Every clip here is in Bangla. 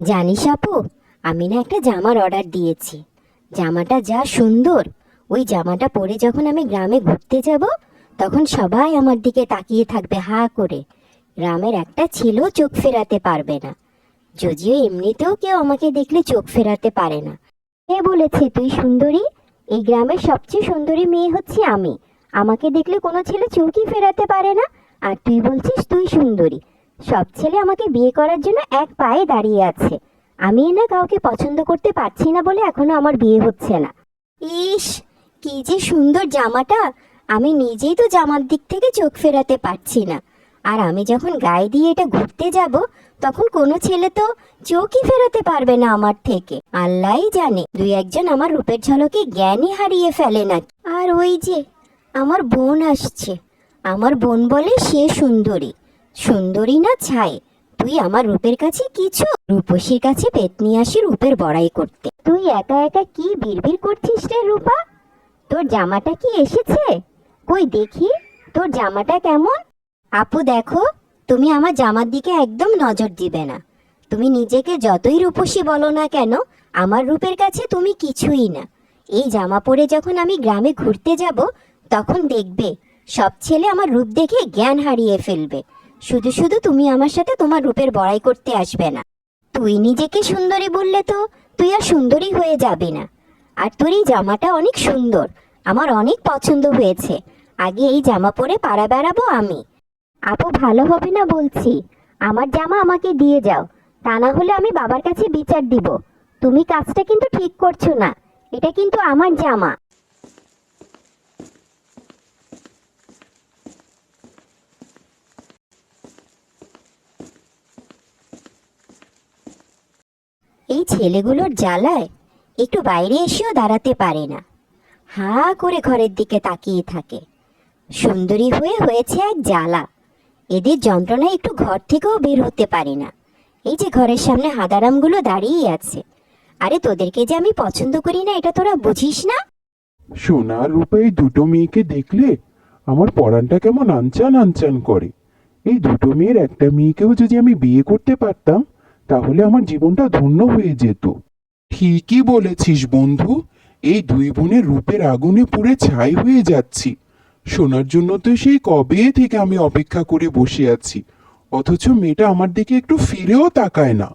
জানিস আপু, আমি না একটা জামার অর্ডার দিয়েছি। জামাটা যা সুন্দর। ওই জামাটা পরে যখন আমি গ্রামে ঘুরতে যাব, তখন সবাই আমার দিকে তাকিয়ে থাকবে হা করে। গ্রামের একটা ছেলেও চোখ ফেরাতে পারবে না। যদিও এমনিতেও কেউ আমাকে দেখলে চোখ ফেরাতে পারে না। কে বলেছে তুই সুন্দরী? এই গ্রামের সবচেয়ে সুন্দরী মেয়ে হচ্ছে আমি। আমাকে দেখলে কোনো ছেলে চোখই ফেরাতে পারে না। আর তুই বলছিস তুই সুন্দরী। সব ছেলে আমাকে বিয়ে করার জন্য এক পায়ে দাঁড়িয়ে আছে। আমি না কাউকে পছন্দ করতে পারছি না বলে এখনও আমার বিয়ে হচ্ছে না। ইস, কি যে সুন্দর জামাটা! আমি নিজেই তো জামার দিক থেকে চোখ ফেরাতে পারছি না। আর আমি যখন গায়ে দিয়ে এটা ঘুরতে যাব, তখন কোনো ছেলে তো চোখই ফেরাতে পারবে না আমার থেকে। আল্লাহই জানে, দুই একজন আমার রূপের ঝলকে জ্ঞানই হারিয়ে ফেলে না আর ওই যে, আমার বোন আসছে। আমার বোন বলে সে সুন্দরী। সুন্দরী না ছাই? তুই আমার রূপের কাছে কিছু? রূপসীর কাছে পেতনি আসি রূপের বড়াই করতে। তুই একা একা কি বিড়বিড় করছিস রে রূপা? তোর জামাটা কি এসেছে? কই দেখি, তোর জামাটা কেমন? আপু দেখো, তুমি আমার জামার দিকে একদম নজর দিবে না। তুমি নিজেকে যতই রূপসী বলো না কেন, আমার রূপের কাছে তুমি কিছুই না। এই জামা পরে যখন আমি গ্রামে ঘুরতে যাব, তখন দেখবে সব ছেলে আমার রূপ দেখে জ্ঞান হারিয়ে ফেলবে। শুধু শুধু তুমি আমার সাথে তোমার রূপের বড়াই করতে আসবে না। তুই নিজেকে সুন্দরী বললে তো তুই আর সুন্দরী হয়ে যাবি না। আর তোর এই জামাটা অনেক সুন্দর, আমার অনেক পছন্দ হয়েছে। আগে এই জামা পরে পাড়া বেড়াবো আমি। আপু, ভালো হবে না বলছি। আমার জামা আমাকে দিয়ে যাও। তা না হলে আমি বাবার কাছে বিচার দিব। তুমি কাজটা কিন্তু ঠিক করছ না। এটা কিন্তু আমার জামা। এই ছেলেগুলোর জ্বালায় একটু বাইরে এসেও দাঁড়াতে পারে না। হা করে ঘরের দিকে তাকিয়ে থাকে। সুন্দরী হয়ে হয়েছে এক জ্বালা। এদের যন্ত্রণায় একটু ঘর থেকেও বের হতে পারি না। এই যে ঘরের সামনে হাদারামগুলো দাঁড়িয়েই আছে। আরে তোদেরকে যে আমি পছন্দ করি না, এটা তোরা বুঝিস না? সোনা রূপে এই দুটো মেয়েকে দেখলে আমার পরানটা কেমন আনচান আনচান করে। এই দুটো মেয়ের একটা মেয়েকেও যদি আমি বিয়ে করতে পারতাম তাহলে আমার জীবনটা ধন্য হয়ে যেত। ঠিকই বলেছিস বন্ধু, এই দুই বোনের রূপের আগুনে পুড়ে ছাই হয়ে যাচ্ছি। শোনার জন্য তো সেই কবে থেকে আমি অপেক্ষা করে বসে আছি? অথচ মেয়েটা আমার দিকে একটু ফিরেও তাকায় না।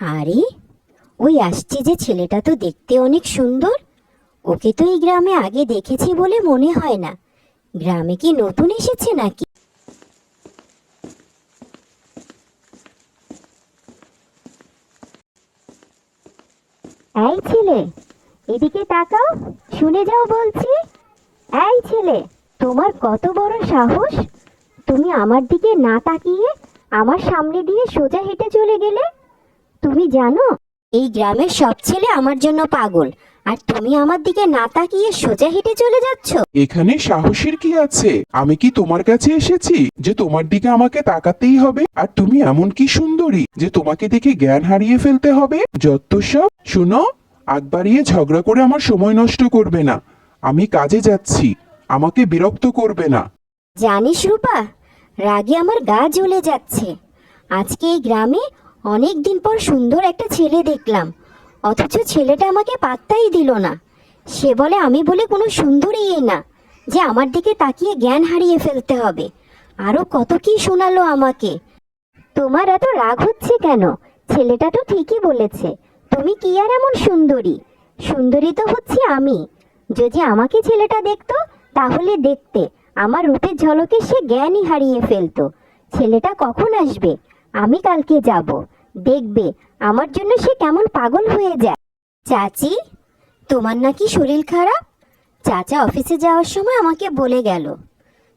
আরে, ওই আসছে যে ছেলেটা তো দেখতে অনেক সুন্দর। ওকে তো এই গ্রামে আগে দেখেছি বলে মনে হয় না। গ্রামে কি নতুন এসেছে নাকি? এই ছেলে, এদিকে তাকাও, শুনে যাও বলছি। এই ছেলে, তোমার কত বড় সাহস? তুমি আমার দিকে না তাকিয়ে আমার সামনে দিয়ে সোজা হেঁটে চলে গেলে? তুমি জানো, এই গ্রামের সব ছেলে আমার জন্য পাগল। আর তুমি আমার দিকে না তাকিয়ে সোজা হেঁটে চলে যাচ্ছ? এখানে সাহসের কি আছে? আমি কি তোমার কাছে এসেছি যে তোমার দিকে আমাকে তাকাতেই হবে? আর তুমি এমন কি সুন্দরী যে তোমাকে দেখে জ্ঞান হারিয়ে ফেলতে হবে? যত সব শুনো আগ বাড়িয়ে ঝগড়া করে আমার সময় নষ্ট করবে না। আমি কাজে যাচ্ছি আমাকে বিরক্ত করবে না। জানিস রূপা রাগে আমার গা জ্বলে যাচ্ছে। আজকে এই গ্রামে অনেক দিন পর সুন্দর একটা ছেলে দেখলাম। অথচ ছেলেটা আমাকে পাত্তাই দিল না। সে বলে, আমি বলে কোনো সুন্দরী না, যে আমার দিকে তাকিয়ে জ্ঞান হারিয়ে ফেলতে হবে। আরও কত কি শোনালো আমাকে। তোমার এত রাগ হচ্ছে কেন? ছেলেটা তো ঠিকই বলেছে, তুমি কি আর এমন সুন্দরী? সুন্দরী তো হচ্ছে আমি। যদি আমাকে ছেলেটা দেখতো, তাহলে দেখতে, আমার রূপের ঝলকে সে জ্ঞানই হারিয়ে ফেলতো। ছেলেটা কখন আসবে? আমি কালকে যাব। দেখবে, আমার জন্য সে কেমন পাগল হয়ে যায়। চাচি, তোমার নাকি শরীর খারাপ? চাচা অফিসে যাওয়ার সময় আমাকে বলে গেল,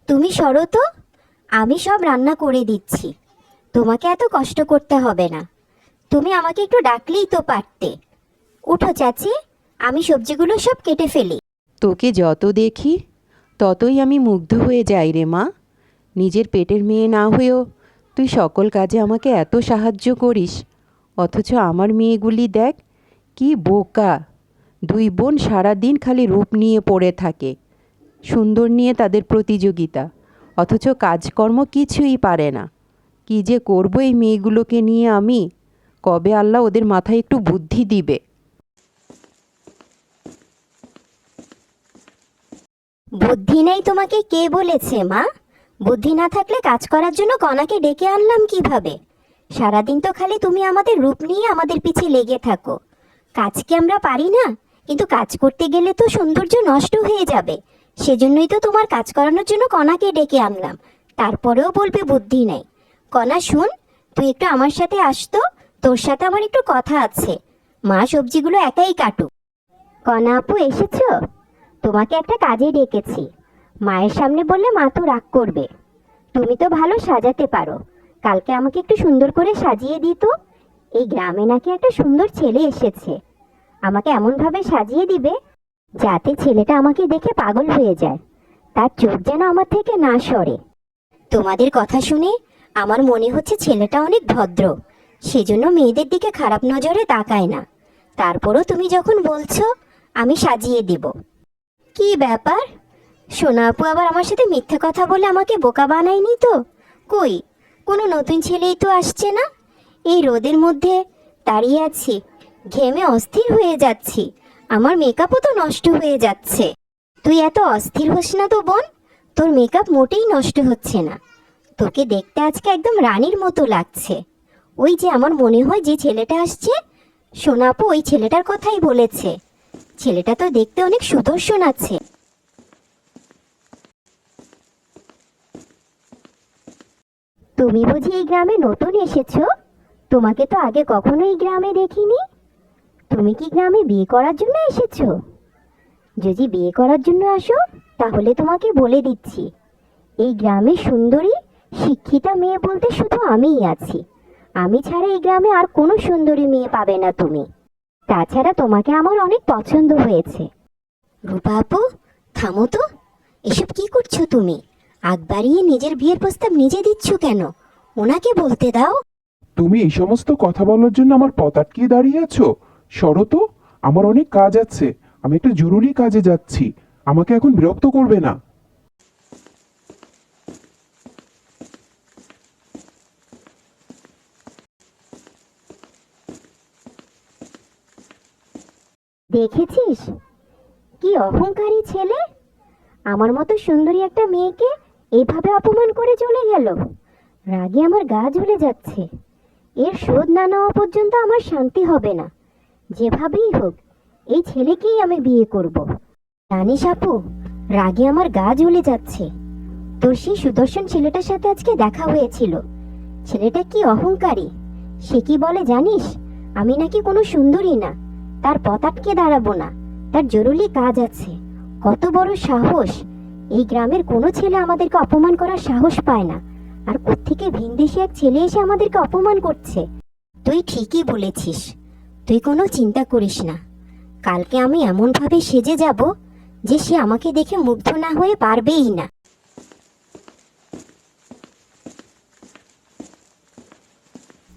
তুমি সরো তো, আমি সব রান্না করে দিচ্ছি। তোমাকে এত কষ্ট করতে হবে না। তুমি আমাকে একটু ডাকলেই তো পারতে। উঠো চাচি, আমি সবজিগুলো সব কেটে ফেলি। তোকে যত দেখি, ততই আমি মুগ্ধ হয়ে যাই রে মা। নিজের পেটের মেয়ে না হয়েও তুই সকল কাজে আমাকে এত সাহায্য করিস, অথচ আমার মেয়েগুলি দেখ, কি বোকা। দুই বোন সারাদিন খালি রূপ নিয়ে পড়ে থাকে, সুন্দর নিয়ে তাদের প্রতিযোগিতা, অথচ কাজকর্ম কিছুই পারে না। কি যে করব এই মেয়েগুলোকে নিয়ে আমি? কবে আল্লাহ ওদের মাথায় একটু বুদ্ধি দিবে? বুদ্ধি নেই তোমাকে কে বলেছে, মা? বুদ্ধি না থাকলে কাজ করার জন্য কণাকে ডেকে আনলাম কীভাবে? সারাদিন তো খালি তুমি আমাদের রূপ নিয়ে আমাদের পিছে লেগে থাকো। কাজ কি আমরা পারি না? কিন্তু কাজ করতে গেলে তো সৌন্দর্য নষ্ট হয়ে যাবে। সেজন্যই তো তোমার কাজ করানোর জন্য কণাকে ডেকে আনলাম। তারপরেও বলবে বুদ্ধি নেই। কণা, শুন, তুই একটু আমার সাথে আসতো তোর সাথে আমার একটু কথা আছে। মা, সবজিগুলো একাই কাটুক। কণা আপু, এসেছ? তোমাকে একটা কাজে ডেকেছি। মায়ের সামনে বললে মা তো রাগ করবে। তুমি তো ভালো সাজাতে পারো। কালকে আমাকে একটু সুন্দর করে সাজিয়ে দিত এই গ্রামে নাকি একটা সুন্দর ছেলে এসেছে। আমাকে এমনভাবে সাজিয়ে দিবে যাতে ছেলেটা আমাকে দেখে পাগল হয়ে যায়। তার চোখ যেন আমার থেকে না সরে। তোমাদের কথা শুনে আমার মনে হচ্ছে ছেলেটা অনেক ভদ্র। সেজন্য মেয়েদের দিকে খারাপ নজরে তাকায় না। তারপরও তুমি যখন বলছো, আমি সাজিয়ে দিব। কি ব্যাপার? সোনা আপু, আবার আমার সাথে মিথ্যে কথা বলে আমাকে বোকা বানায়নি তো? কই? কোনো নতুন ছেলেই তো আসছে না? এই রোদের মধ্যে দাঁড়িয়ে আছি, ঘেমে অস্থির হয়ে যাচ্ছি। আমার মেকআপও তো নষ্ট হয়ে যাচ্ছে। তুই এত অস্থির হোস না তো বোন? তোর মেকআপ মোটেই নষ্ট হচ্ছে না। তোকে দেখতে আজকে একদম রানীর মতো লাগছে। ওই যে আমার মনে হয় যে ছেলেটা আসছে সোনাপু ওই ছেলেটার কথাই বলেছে। ছেলেটা তো দেখতে অনেক সুদর্শন আছে। তুমি বুঝি এই গ্রামে নতুন এসেছ? তোমাকে তো আগে কখনো এই গ্রামে দেখিনি। তুমি কি গ্রামে বিয়ে করার জন্য এসেছ? যদি বিয়ে করার জন্য আসো, তাহলে তোমাকে বলে দিচ্ছি। এই গ্রামে সুন্দরী, শিক্ষিতা মেয়ে বলতে শুধু আমিই আছি। আমি ছাড়া এই গ্রামে আর কোনো সুন্দরী মেয়ে পাবে না তুমি। তাছাড়া তোমাকে আমার অনেক পছন্দ হয়েছে। রূপা আপু, থামো তো। এসব কি করছ তুমি? আগ বাড়িয়ে নিজের বিয়ের প্রস্তাব নিজে দিচ্ছ কেন? ওনাকে বলতে দাও। তুমি এই সমস্ত কথা বলার জন্য আমার পথ আটকিয়ে দাঁড়িয়ে আছো? সরো তো আমার অনেক কাজ আছে আমি একটা জরুরি কাজে যাচ্ছি আমাকে এখন বিরক্ত করবে না। দেখেছিস? কি অহংকারী ছেলে। আমার মতো সুন্দরী একটা মেয়েকে এইভাবে অপমান করে চলে গেল। রাগে আমার গা জ্বলে যাচ্ছে। এর শোধ না নেওয়া পর্যন্ত আমার শান্তি হবে না। যেভাবেই হোক, এই ছেলেকেই আমি বিয়ে করব। জানিস আপু, রাগে আমার গা জ্বলে যাচ্ছে। তোর সেই সুদর্শন ছেলেটার সাথে আজকে দেখা হয়েছিল। ছেলেটা কি অহংকারী? সে কি বলে জানিস? আমি নাকি কোনো সুন্দরী না। তার পথ আটকে দাঁড়াবো না। তার জরুরি কাজ আছে। কত বড় সাহস। এই গ্রামের কোনো ছেলে আমাদেরকে অপমান করার সাহস পায় না। আর কোত্থেকে ভিনদেশি এক ছেলে এসে আমাদেরকে অপমান করছে? তুই ঠিকই বলেছিস। তুই কোনো চিন্তা করিস না। কালকে আমি এমনভাবে সেজে যাব যে সে আমাকে দেখে মুগ্ধ না হয়ে পারবেই না।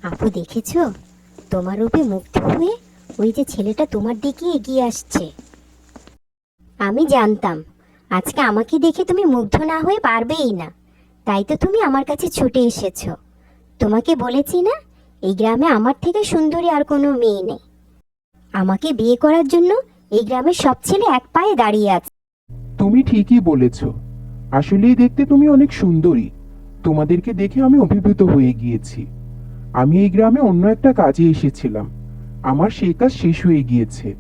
আপু দেখেছ? তোমার রূপে মুগ্ধ হয়ে ওই যে ছেলেটা তোমার দিকে এগিয়ে আসছে। আমি জানতাম। আজকে আমাকে দেখে তুমি মুগ্ধ না হয়ে পারবেই না। তাই তো তুমি আমার কাছে ছুটে এসেছ। তোমাকে বলেছি না, এই গ্রামে আমার থেকে সুন্দরী আর কোনো মেয়ে নেই। আমাকে বিয়ে করার জন্য এই গ্রামের সব ছেলে এক পায়ে দাঁড়িয়ে আছে। তুমি ঠিকই বলেছ। আসলেই দেখতে তুমি অনেক সুন্দরী। তোমাদেরকে দেখে আমি অভিভূত হয়ে গিয়েছি। আমি এই গ্রামে অন্য একটা কাজে এসেছিলাম। আমার সেই কাজ শেষ হয়ে গিয়েছে।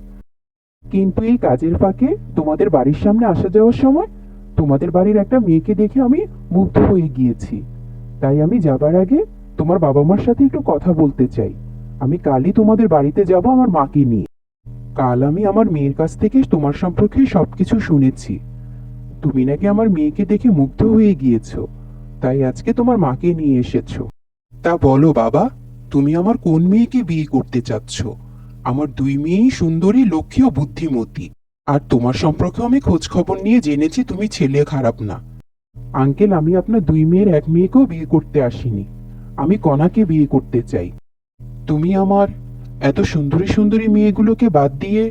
কিন্তু এই কাজের ফাঁকে তোমাদের বাড়ির সামনে আসা যাওয়ার সময় তোমাদের বাড়ির একটা মেয়েকে দেখে আমি মুগ্ধ হয়ে গিয়েছি। তাই আমি যাবার আগে তোমার বাবা মার সাথে একটু কথা বলতে চাই। আমি কালই তোমাদের বাড়িতে যাব আমার মাকে নিয়ে। কাল আমি আমার মেয়ের কাছ থেকে তোমার সম্পর্কে সবকিছু শুনেছি। তুমি নাকি আমার মেয়েকে দেখে মুগ্ধ হয়ে গিয়েছো, তাই আজকে তোমার মাকে নিয়ে এসেছ। তা বলো বাবা, তুমি আমার কোন মেয়েকে বিয়ে করতে চাচ্ছ? আমার দুই মেয়েই সুন্দরী, লক্ষ্মী ও বুদ্ধিমতী। আর তোমার সম্পর্কে আমি খোঁজ খবর নিয়ে জেনেছি, তুমি ছেলে খারাপ না। আঙ্কেল, আমি আপনার দুই মেয়ের এক মেয়েকেও বিয়ে করতে আসিনি। আমি কণাকে বিয়ে করতে চাই। তুমি আমার এত সুন্দরী সুন্দরী মেয়েগুলোকে বাদ দিয়ে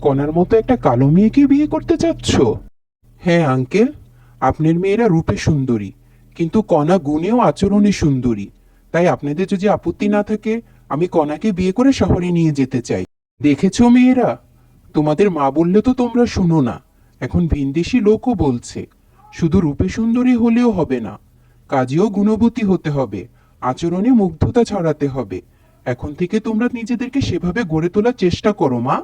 কণার মতো একটা কালো মেয়েকে বিয়ে করতে চাচ্ছ? হ্যাঁ আঙ্কেল, আপনার মেয়েরা রূপে সুন্দরী, কিন্তু কণা গুণেও আচরণে সুন্দরী। তাই আপনাদের যদি আপত্তি না থাকে আমি কনাকে বিয়ে করে শহরে নিয়ে যেতে চাই। দেখেছ মেয়েরা? তোমাদের মা বললে তো তোমরা শুনো না। এখন ভিনদেশি লোকও বলছে, শুধু রূপে সুন্দরী হলেও হবে না, কাজেও গুণবতী হতে হবে, আচরণে মুগ্ধতা ছড়াতে হবে। এখন থেকে তোমরা নিজেদেরকে সেভাবে গড়ে তোলার চেষ্টা করো, মা।